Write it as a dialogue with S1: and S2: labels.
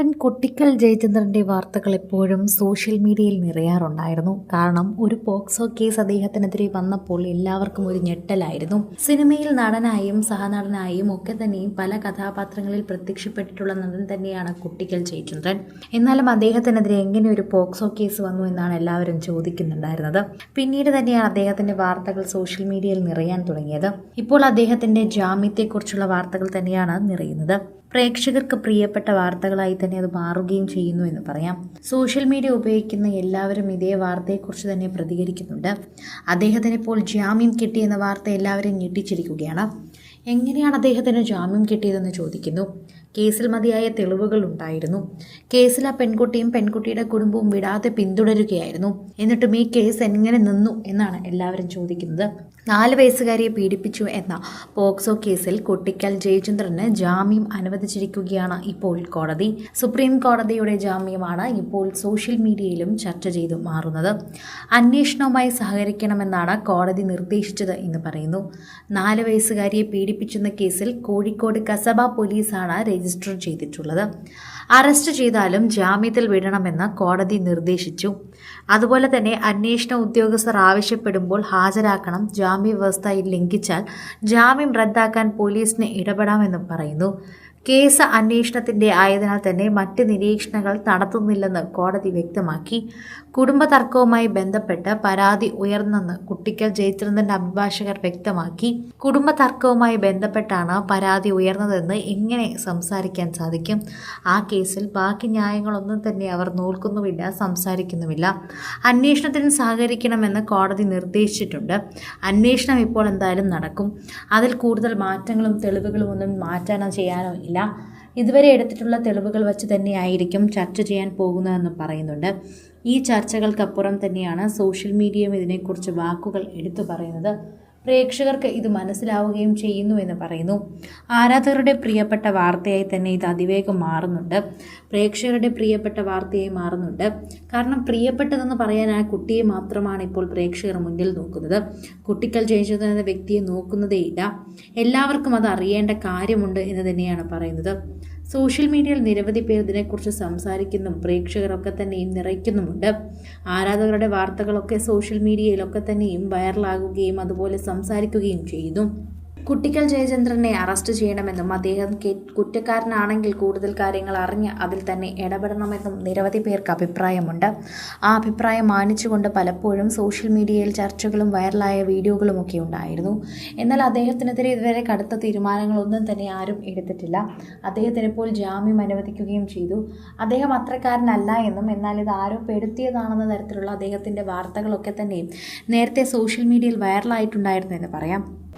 S1: കൊട്ടിക്കൽ ജയചന്ദ്രന്റെ വാർത്തകൾ എപ്പോഴും സോഷ്യൽ മീഡിയയിൽ നിറയാറുണ്ടായിരുന്നു. കാരണം ഒരു പോക്സോ കേസ് അദ്ദേഹത്തിനെതിരെ വന്നപ്പോൾ എല്ലാവർക്കും ഒരു ഞെട്ടലായിരുന്നു. സിനിമയിൽ നടനായും സഹനടനായും ഒക്കെ തന്നെയും പല കഥാപാത്രങ്ങളിൽ പ്രത്യക്ഷപ്പെട്ടിട്ടുള്ള നടൻ തന്നെയാണ് കുട്ടിക്കൽ ജയചന്ദ്രൻ. എന്നാലും അദ്ദേഹത്തിനെതിരെ എങ്ങനെ ഒരു പോക്സോ കേസ് വന്നു എന്നാണ് എല്ലാവരും ചോദിക്കുന്നുണ്ടായിരുന്നത്. പിന്നീട് തന്നെയാണ് അദ്ദേഹത്തിന്റെ വാർത്തകൾ സോഷ്യൽ മീഡിയയിൽ നിറയാൻ തുടങ്ങിയത്. ഇപ്പോൾ അദ്ദേഹത്തിന്റെ ജാമ്യത്തെക്കുറിച്ചുള്ള വാർത്തകൾ തന്നെയാണ് നിറയുന്നത്. പ്രേക്ഷകർക്ക് പ്രിയപ്പെട്ട വാർത്തകളായി തന്നെ അത് മാറുകയും ചെയ്യുന്നു എന്ന് പറയാം. സോഷ്യൽ മീഡിയ ഉപയോഗിക്കുന്ന എല്ലാവരും ഇതേ വാർത്തയെക്കുറിച്ച് തന്നെ പ്രതികരിക്കുന്നുണ്ട്. അദ്ദേഹത്തിന് ഇപ്പോൾ ജാമ്യം കിട്ടിയെന്ന വാർത്ത എല്ലാവരും ഞെട്ടിച്ചിരിക്കുകയാണ്. എങ്ങനെയാണ് അദ്ദേഹത്തിന് ജാമ്യം കിട്ടിയതെന്ന് ചോദിക്കുന്നു. കേസിൽ മതിയായ തെളിവുകൾ ഉണ്ടായിരുന്നു. കേസിൽ ആ പെൺകുട്ടിയും പെൺകുട്ടിയുടെ കുടുംബവും വിടാതെ പിന്തുടരുകയായിരുന്നു. എന്നിട്ടും ഈ കേസ് എങ്ങനെ നിന്നു എന്നാണ് എല്ലാവരും ചോദിക്കുന്നത്. നാല് വയസ്സുകാരിയെ പീഡിപ്പിച്ചു എന്ന പോക്സോ കേസിൽ കുട്ടിക്കൽ ജയചന്ദ്രന് ജാമ്യം അനുവദിച്ചിരിക്കുകയാണ് ഇപ്പോൾ കോടതി. സുപ്രീം കോടതിയുടെ ജാമ്യമാണ് ഇപ്പോൾ സോഷ്യൽ മീഡിയയിലും ചർച്ച ചെയ്തു മാറുന്നത്. അന്വേഷണവുമായി സഹകരിക്കണമെന്നാണ് കോടതി നിർദ്ദേശിച്ചത് എന്ന് പറയുന്നു. നാല് വയസ്സുകാരിയെ പീഡിപ്പിച്ചെന്ന കേസിൽ കോഴിക്കോട് കസബ പോലീസാണ് രജിസ്റ്റർ ചെയ്തിട്ടുള്ളത്. അറസ്റ്റ് ചെയ്താലും ജാമ്യത്തിൽ വിടണമെന്ന് കോടതി നിർദ്ദേശിച്ചു. അതുപോലെ തന്നെ അന്വേഷണ ഉദ്യോഗസ്ഥർ ആവശ്യപ്പെടുമ്പോൾ ഹാജരാക്കണം ജാമ്യ വ്യവസ്ഥ ലംഘിച്ചാൽ ജാമ്യം റദ്ദാക്കാൻ പോലീസിന് ഇടപെടാമെന്നും പറയുന്നു. കേസ് അന്വേഷണത്തിന്റെ ആയതിനാൽ തന്നെ മറ്റ് നിരീക്ഷണങ്ങൾ നടത്തുന്നില്ലെന്ന് കോടതി വ്യക്തമാക്കി. കുടുംബ തർക്കവുമായി ബന്ധപ്പെട്ട് പരാതി ഉയർന്നെന്ന് കുട്ടിക്കൽ ജയചന്ദ്രന്റെ അഭിഭാഷകർ വ്യക്തമാക്കി. കുടുംബ തർക്കവുമായി ബന്ധപ്പെട്ടാണ് പരാതി ഉയർന്നതെന്ന് എങ്ങനെ സംസാരിക്കാൻ സാധിക്കും? ആ കേസിൽ ബാക്കി ന്യായങ്ങളൊന്നും തന്നെ അവർ നോക്കുന്നുമില്ല സംസാരിക്കുന്നുമില്ല. അന്വേഷണത്തിന് സഹകരിക്കണമെന്ന് കോടതി നിർദ്ദേശിച്ചിട്ടുണ്ട്. അന്വേഷണം ഇപ്പോൾ എന്തായാലും നടക്കും. അതിൽ കൂടുതൽ മാറ്റങ്ങളും തെളിവുകളും ഒന്നും മാറ്റാനോ ചെയ്യാനോ ഇല്ല ഇതുവരെ എടുത്തിട്ടുള്ള തെളിവുകൾ വച്ച് തന്നെയായിരിക്കും ചർച്ച ചെയ്യാൻ പോകുന്നതെന്ന് പറയുന്നുണ്ട്. ഈ ചർച്ചകൾക്കപ്പുറം തന്നെയാണ് സോഷ്യൽ മീഡിയയും ഇതിനെക്കുറിച്ച് വാക്കുകൾ എടുത്തു പറയുന്നത്. പ്രേക്ഷകർക്ക് ഇത് മനസ്സിലാവുകയും ചെയ്യുന്നു എന്ന് പറയുന്നു. ആരാധകരുടെ പ്രിയപ്പെട്ട വാർത്തയായി തന്നെ ഇത് അതിവേഗം മാറുന്നുണ്ട്. പ്രേക്ഷകരുടെ പ്രിയപ്പെട്ട വാർത്തയായി മാറുന്നുണ്ട്. കാരണം പ്രിയപ്പെട്ടതെന്ന് പറയാൻ ആ കുട്ടിയെ മാത്രമാണ് ഇപ്പോൾ പ്രേക്ഷകർ മുന്നിൽ നോക്കുന്നത്. കുട്ടിക്കൽ ജയിച്ചത് എന്ന വ്യക്തിയെ നോക്കുന്നതേയില്ല. എല്ലാവർക്കും അത് അറിയേണ്ട കാര്യമുണ്ട് എന്ന് തന്നെയാണ് പറയുന്നത്. സോഷ്യൽ മീഡിയയിൽ നിരവധി പേർ ഇതിനെക്കുറിച്ച് സംസാരിക്കുന്നു പ്രേക്ഷകരൊക്കെ തന്നെയും നിറയ്ക്കുന്നുമുണ്ട്. ആരാധകരുടെ വാർത്തകളൊക്കെ സോഷ്യൽ മീഡിയയിലൊക്കെ തന്നെയും വൈറലാകുകയും അതുപോലെ സംസാരിക്കുകയും ചെയ്യുന്നു കുട്ടിക്കൽ ജയചന്ദ്രനെ അറസ്റ്റ് ചെയ്യണമെന്നും അദ്ദേഹം കുറ്റക്കാരനാണെങ്കിൽ കൂടുതൽ കാര്യങ്ങൾ അറിഞ്ഞ് അതിൽ തന്നെ ഇടപെടണമെന്നും നിരവധി പേർക്ക് അഭിപ്രായമുണ്ട്. ആ അഭിപ്രായം മാനിച്ചുകൊണ്ട് പലപ്പോഴും സോഷ്യൽ മീഡിയയിൽ ചർച്ചകളും വൈറലായ വീഡിയോകളും ഒക്കെ ഉണ്ടായിരുന്നു. എന്നാൽ അദ്ദേഹത്തിനെതിരെ ഇതുവരെ കടുത്ത തീരുമാനങ്ങളൊന്നും തന്നെ ആരും എടുത്തിട്ടില്ല. അദ്ദേഹത്തിന് ഇപ്പോൾ ജാമ്യം അനുവദിക്കുകയും ചെയ്തു. അദ്ദേഹം അത്രക്കാരനല്ല എന്നും എന്നാൽ ഇത് ആരോ പെടുത്തിയതാണെന്ന തരത്തിലുള്ള അദ്ദേഹത്തിന്റെ വാർത്തകളൊക്കെ തന്നെയും നേരത്തെ സോഷ്യൽ മീഡിയയിൽ വൈറലായിട്ടുണ്ടായിരുന്നു എന്ന് പറയാം.